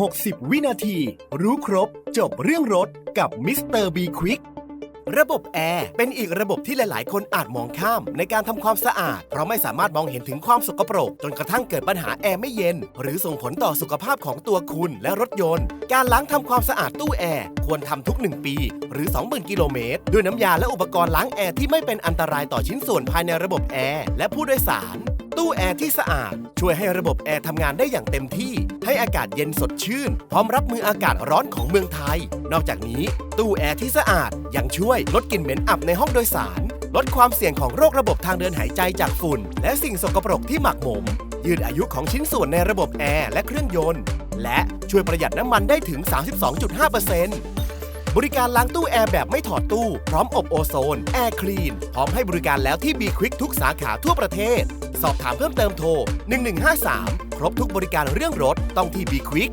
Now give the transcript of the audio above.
60 วินาที รู้ครบ จบเรื่องรถกับมิสเตอร์บีควิกระบบแอร์เป็นอีกระบบที่หลาย ๆ คนอาจมองข้ามในการทำความสะอาด เพราะไม่สามารถมองเห็นถึงความสกปรก จนกระทั่งเกิดปัญหาแอร์ไม่เย็น หรือส่งผลต่อสุขภาพของตัวคุณและรถยนต์ การล้างทำความสะอาดตู้แอร์ควรทำทุก 1 ปี หรือ 20,000 กิโลเมตร ด้วยน้ำยาและอุปกรณ์ล้างแอร์ที่ไม่เป็นอันตรายต่อชิ้นส่วนภายในระบบแอร์และผู้โดยสาร ตู้แอร์ที่สะอาด ช่วยให้ระบบแอร์ทำงานได้อย่างเต็มที่ ให้อากาศเย็นสดชื่น พร้อมรับมืออากาศร้อนของเมืองไทย นอกจากนี้ ตู้แอร์ที่สะอาด ยังช่วยลดกลิ่นเหม็นอับในห้องโดยสาร ลดความเสี่ยงของโรคระบบทางเดินหายใจจากฝุ่น และสิ่งสกปรกที่หมักหมม ยืดอายุของชิ้นส่วนในระบบแอร์และเครื่องยนต์ และช่วยประหยัดน้ำมันได้ถึง 32.5%บริการล้างตู้แอร์แบบไม่ถอดตู้ พร้อมอบโอโซน แอร์คลีน พร้อมให้บริการแล้วที่ B Quick ทุกสาขาทั่วประเทศ สอบถามเพิ่มเติมโทร 1153 ครบทุกบริการเรื่องรถต้องที่ b ีควิก